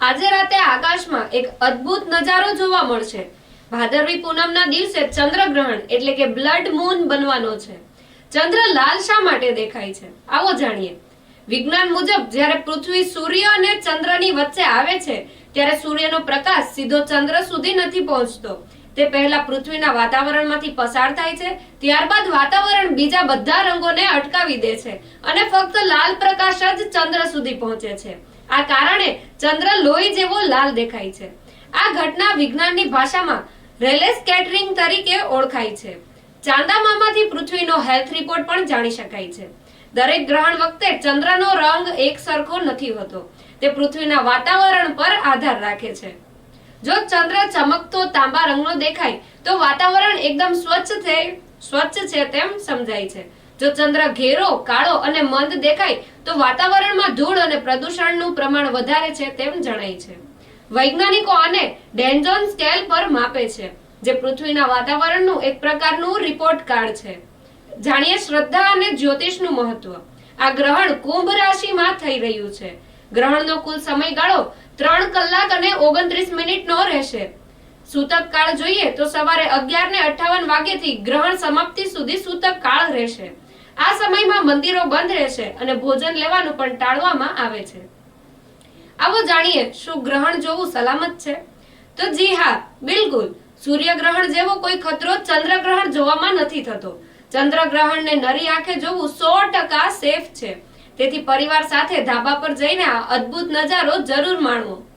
આજે રાતે આકાશમાં એક અદ્ભુત નજારો જોવા મળશે. ભાદરવી પૂનમના દિવસે ચંદ્રગ્રહણ એટલે કે બ્લડ મૂન બનવાનો છે. ચંદ્ર લાલ શા માટે દેખાય છે? આવો જાણીએ. વિજ્ઞાન મુજબ જ્યારે પૃથ્વી સૂર્ય અને ચંદ્રની વચ્ચે આવે છે, ત્યારે સૂર્યનો પ્રકાશ સીધો ચંદ્ર સુધી નથી પહોંચતો. તે પહેલા પૃથ્વીના વાતાવરણમાંથી પસાર થાય છે, ત્યારબાદ વાતાવરણ બીજા બધા રંગોને અટકાવી દે છે અને ફક્ત લાલ પ્રકાશ જ ચંદ્ર સુધી પહોંચે છે. આ કારણે ચંદ્ર લોહી જેવો લાલ દેખાય છે. આ ઘટના વિજ્ઞાનની ભાષામાં રેલેસ કેટરિંગ તરીકે ઓળખાય છે. ચાંદામામાંથી પૃથ્વીનો હેલ્થ રિપોર્ટ પણ જાણી શકાય છે. દરેક ગ્રહણ વખતે ચંદ્રનો રંગ એક સરખો નથી હોતો. તે પૃથ્વીના વાતાવરણ પર આધાર રાખે છે. જો ચંદ્ર ચમકતો તાંબા રંગનો દેખાય, તો વાતાવરણ એકદમ સ્વચ્છ છે સ્વચ્છ છે તેમ સમજાય છે. જો ચંદ્ર ઘેરો, કાળો અને મંદ દેખાય તો વાતાવરણમાં ધૂળ અને પ્રદૂષણનું પ્રમાણ વધારે છે તેમ જણાય છે. વૈજ્ઞાનિકો આને ડેન્જોન સ્કેલ પર માપે છે, જે પૃથ્વીના વાતાવરણનું એક પ્રકારનું રિપોર્ટ કાર્ડ છે. જાણીએ શ્રદ્ધા અને જ્યોતિષનું મહત્વ. આ ગ્રહણ કુંભ રાશિમાં થઈ રહ્યું છે. ગ્રહણનો કુલ સમયગાળો ત્રણ કલાક અને ઓગણત્રીસ મિનિટનો રહેશે. સૂતક કાળ જોઈએ તો સવારે અગિયાર ને અઠાવન વાગ્યાથી ગ્રહણ સમાપ્તિ સુધી સૂતક કાળ રહેશે. આ સમયમાં મંદિરો બંધ રહેશે અને ભોજન લેવાનું પણ ટાળવામાં આવે છે. આવો જાણીએ, શું ગ્રહણ જોવું સલામત છે? તો જી હા, બિલકુલ. સૂર્યગ્રહણ જેવો કોઈ ખતરો ચંદ્રગ્રહણ જોવામાં નથી થતો. ચંદ્રગ્રહણને નરી આંખે જોવું સો ટકા સેફ છે. તેથી પરિવાર સાથે ધાબા પર જઈને આ અદ્ભુત નજારો જરૂર માણવો.